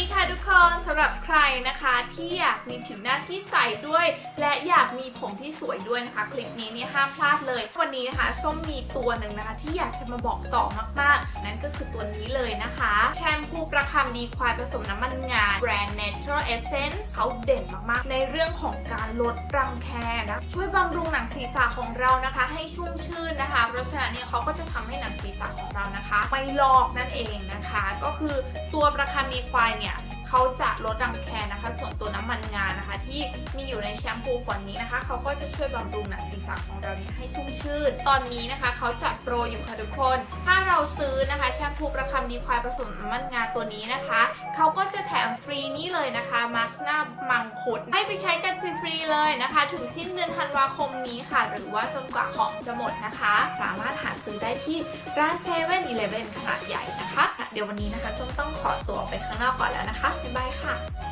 ดีค่ะทุกคนสำหรับใครนะคะที่อยากมีผิวหน้าที่ใสด้วย และอยากมีผมที่สวยด้วยนะคะ คลิปนี้เนี่ยห้ามพลาดเลย วันนี้นะคะส้มมีตัวหนึ่งนะคะ ที่อยากจะมาบอกต่อมากๆ นั่นก็คือตัวนี้เลยนะคะแชม ประคำดีควายผสมน้ำมันงาแบรนด์ Natural Essence เขาเด่นมากๆ ในเรื่องของการลดรังแคนะ ช่วยบำรุงหนังศีรษะของเรานะคะ ให้ชุ่มชื่นนะคะ เพราะฉะนั้นเนี่ยเขาก็จะทำให้หนังศีรษะของเรานะคะ ไม่ลอกนั่นเองนะคะ ก็คือตัวประคำดีควายเนี่ยเขาจะลดรังแคนะคะ ส่วนตัวน้ำมันงานะคะ ที่มีอยู่ในแชมพูฝนนี้นะคะ เขาก็จะช่วยบำรุงหนังศีรษะของเราเนี่ย ชื่น ตอนนี้นะคะเขาจัดโปรอยู่ค่ะทุกคน ถ้าเราซื้อนะคะแชมพูประคำดีควายผสมน้ำมันงาตัวนี้นะคะเขาก็จะแถมฟรีนี่เลยนะคะมาร์คหน้ามังคุดให้ไปใช้กันฟรีๆเลยนะคะ ถึงสิ้นเดือนธันวาคมนี้ค่ะ หรือว่าจนกว่าของจะหมดนะคะ สามารถหาซื้อได้ที่ร้านเซเว่นอีเลฟเว่นขนาดใหญ่นะคะ เดี๋ยววันนี้นะคะส้มต้องขอตัวไปข้างนอกก่อนแล้วนะคะบ๊ายบายค่ะ